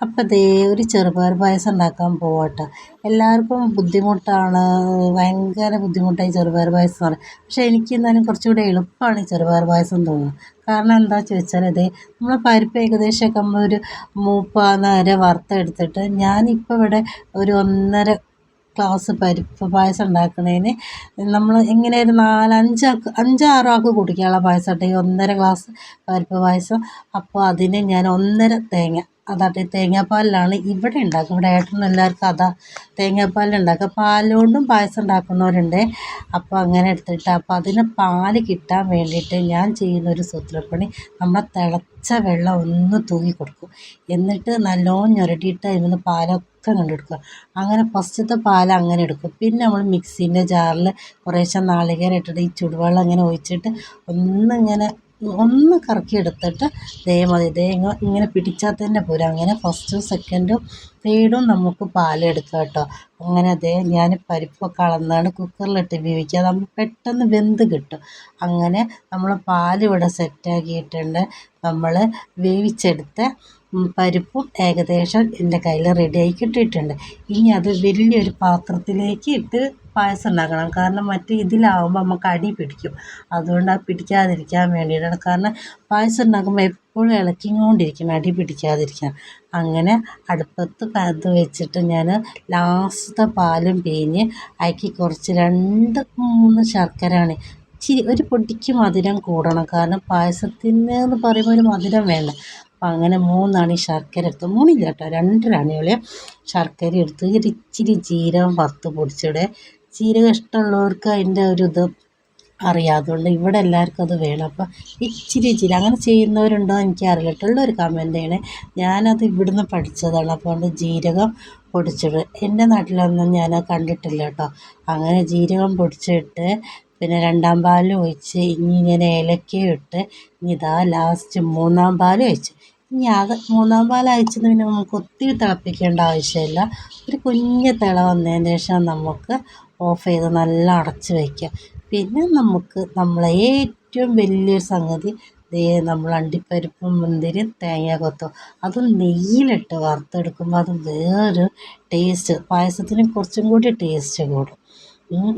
അപ്പം ദേ ഒരു ചെറുപയർ പായസം ഉണ്ടാക്കാൻ പോവാട്ടോ. എല്ലാവർക്കും ബുദ്ധിമുട്ടാണ്. ഭയങ്കര ബുദ്ധിമുട്ടായി ചെറുപയർ പായസം എന്ന് പറയുന്നത് പക്ഷേ എനിക്ക് എന്നാലും കുറച്ചുകൂടെ എളുപ്പമാണ് ഈ ചെറുപയർ പായസം തോന്നുന്നത്. കാരണം എന്താ ചോദിച്ചാൽ ഇത് നമ്മൾ പരിപ്പ് ഏകദേശമൊക്കെ നമ്മളൊരു മൂപ്പാന്ന് വരെ വറുത്തെടുത്തിട്ട് ഞാനിപ്പോൾ ഇവിടെ ഒരു ഒന്നര ഗ്ലാസ് പരിപ്പ് പായസം ഉണ്ടാക്കുന്നതിന് നമ്മൾ ഇങ്ങനെ ഒരു നാലഞ്ചാൾക്ക് അഞ്ചാറോ ആൾക്ക് കുടിക്കാനുള്ള പായസം ഈ ഒന്നര ഗ്ലാസ് പരിപ്പ് പായസം. അപ്പോൾ അതിന് ഞാൻ ഒന്നര തേങ്ങ അതാട്ടെ തേങ്ങാപ്പാലിലാണ് ഇവിടെ ഉണ്ടാക്കുക. ഇവിടെ ഏട്ടനും എല്ലാവർക്കും അതാ തേങ്ങാപ്പാലിൽ ഉണ്ടാക്കുക. പാലുകൊണ്ടും പായസം ഉണ്ടാക്കുന്നവരുണ്ട്. അപ്പോൾ അങ്ങനെ എടുത്തിട്ട് അപ്പോൾ അതിന് പാൽ കിട്ടാൻ വേണ്ടിയിട്ട് ഞാൻ ചെയ്യുന്ന ഒരു സൂത്രപ്പണി. നമ്മൾ തിളച്ച വെള്ളം ഒന്ന് തൂങ്ങി കൊടുക്കും. എന്നിട്ട് നല്ലോണം ഞൊരട്ടിയിട്ട് അതിൽ നിന്ന് പാലൊക്കെ കണ്ടെടുക്കുക അങ്ങനെ ഫസ്റ്റത്തെ പാൽ അങ്ങനെ എടുക്കും. പിന്നെ നമ്മൾ മിക്സീന്റെ ജാറിൽ കുറേശ്ശെ നാളികേരം ഇട്ടിട്ട് ഈ ചുടുവെള്ളം അങ്ങനെ ഒഴിച്ചിട്ട് ഒന്നിങ്ങനെ ഒന്ന് കറക്കി എടുത്തിട്ട് ദേ മതി ദേ ഇങ്ങനെ പിടിച്ചാൽ തന്നെ പോരാ. അങ്ങനെ ഫസ്റ്റും സെക്കൻഡും തേർഡും നമുക്ക് പാലെടുക്കാം കേട്ടോ. അങ്ങനെ അതേ ഞാൻ പരിപ്പൊക്കെ അളന്നാണ് കുക്കറിലിട്ട് വേവിക്കുക നമുക്ക് പെട്ടെന്ന് വെന്ത് കിട്ടും. അങ്ങനെ നമ്മൾ പാലിവിടെ സെറ്റാക്കിയിട്ടുണ്ട്. നമ്മൾ വേവിച്ചെടുത്ത പരിപ്പും ഏകദേശം എന്റെ കയ്യിൽ റെഡിയായി കിട്ടിയിട്ടുണ്ട്. ഇനി അത് വലിയൊരു പാത്രത്തിലേക്ക് ഇട്ട് പായസം ഉണ്ടാക്കണം. കാരണം മറ്റേ ഇതിലാവുമ്പോൾ നമുക്ക് അടി പിടിക്കും. അതുകൊണ്ട് ആ പിടിക്കാതിരിക്കാൻ വേണ്ടിയിട്ടാണ്. കാരണം പായസം ഉണ്ടാക്കുമ്പോൾ എപ്പോഴും ഇളക്കിക്കൊണ്ടിരിക്കണം അടി പിടിക്കാതിരിക്കാൻ. അങ്ങനെ അടുപ്പത്ത് അത് വെച്ചിട്ട് ഞാൻ ലാസ്റ്റത്തെ പാലും പിഴിഞ്ഞ് അതിലേക്ക് കുറച്ച് രണ്ട് മൂന്ന് ശർക്കരയാണ്. ഇച്ചിരി ഒരു പൊടിക്ക് മധുരം കൂടണം. കാരണം പായസത്തിന് എന്ന് പറയുമ്പോൾ ഒരു മധുരം വേണ്ട. അപ്പം അങ്ങനെ മൂന്നണി ശർക്കര എടുത്ത് മൂന്നില്ല കേട്ടോ രണ്ടരണി ശർക്കര എടുത്ത്. ഇച്ചിരി ജീരകം വറുത്ത് പൊടിച്ചിടെ. ജീരകം ഇഷ്ടമുള്ളവർക്ക് അതിന്റെ ഒരു ഇത് അറിയാം അതുകൊണ്ട് ഇവിടെ എല്ലാവർക്കും അത് വേണം. അപ്പം ഇച്ചിരി ഇച്ചിരി അങ്ങനെ ചെയ്യുന്നവരുണ്ടോ എനിക്കറിയില്ല. കേട്ടോ ഒരു കമന്റ് ചെയ്യണേ ഞാനത് ഇവിടുന്ന് പഠിച്ചതാണ്. അപ്പോൾ അതുകൊണ്ട് ജീരകം പൊടിച്ചിട്ട് എന്റെ നാട്ടിലൊന്നും ഞാൻ കണ്ടിട്ടില്ല കേട്ടോ. അങ്ങനെ ജീരകം പൊടിച്ചിട്ട് പിന്നെ രണ്ടാം പാൽ ഒഴിച്ച് ഇനി ഇങ്ങനെ ഏലക്കയും ഇട്ട് ഇനി ഇതാ ലാസ്റ്റ് മൂന്നാം പാൽ ഒഴിച്ച്. ഇനി അത് മൂന്നാം പാൽ അയച്ചത് പിന്നെ നമുക്ക് ഒത്തിരി തിളപ്പിക്കേണ്ട ആവശ്യമില്ല. ഒരു കുഞ്ഞ് തിള വന്നതിന് ശേഷം നമുക്ക് ഓഫ് ചെയ്ത് നല്ല അടച്ച് വയ്ക്കുക പിന്നെ നമുക്ക് നമ്മളെ ഏറ്റവും വലിയൊരു സംഗതി ദേ നമ്മൾ അണ്ടിപ്പരിപ്പും മുന്തിരിയും തേങ്ങ കൊത്തും അതും നെയ്യിലിട്ട് വറുത്തെടുക്കുമ്പോൾ അത് വേറൊരു ടേസ്റ്റ് പായസത്തിന് കുറച്ചും കൂടി ടേസ്റ്റ് കൂടും.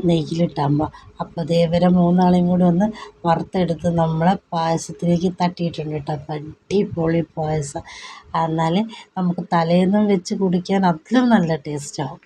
നെയ്യിലിട്ടാകുമ്പോൾ അപ്പോൾ അതേവരെ മൂന്നാളെയും കൂടി ഒന്ന് വറുത്തെടുത്ത് നമ്മളെ പായസത്തിലേക്ക് തട്ടിയിട്ടുണ്ട് കേട്ടോ. അപ്പം അടിപൊളി പായസം. എന്നാൽ നമുക്ക് തലേന്നും വെച്ച് കുടിക്കാൻ അതിലും നല്ല ടേസ്റ്റാവും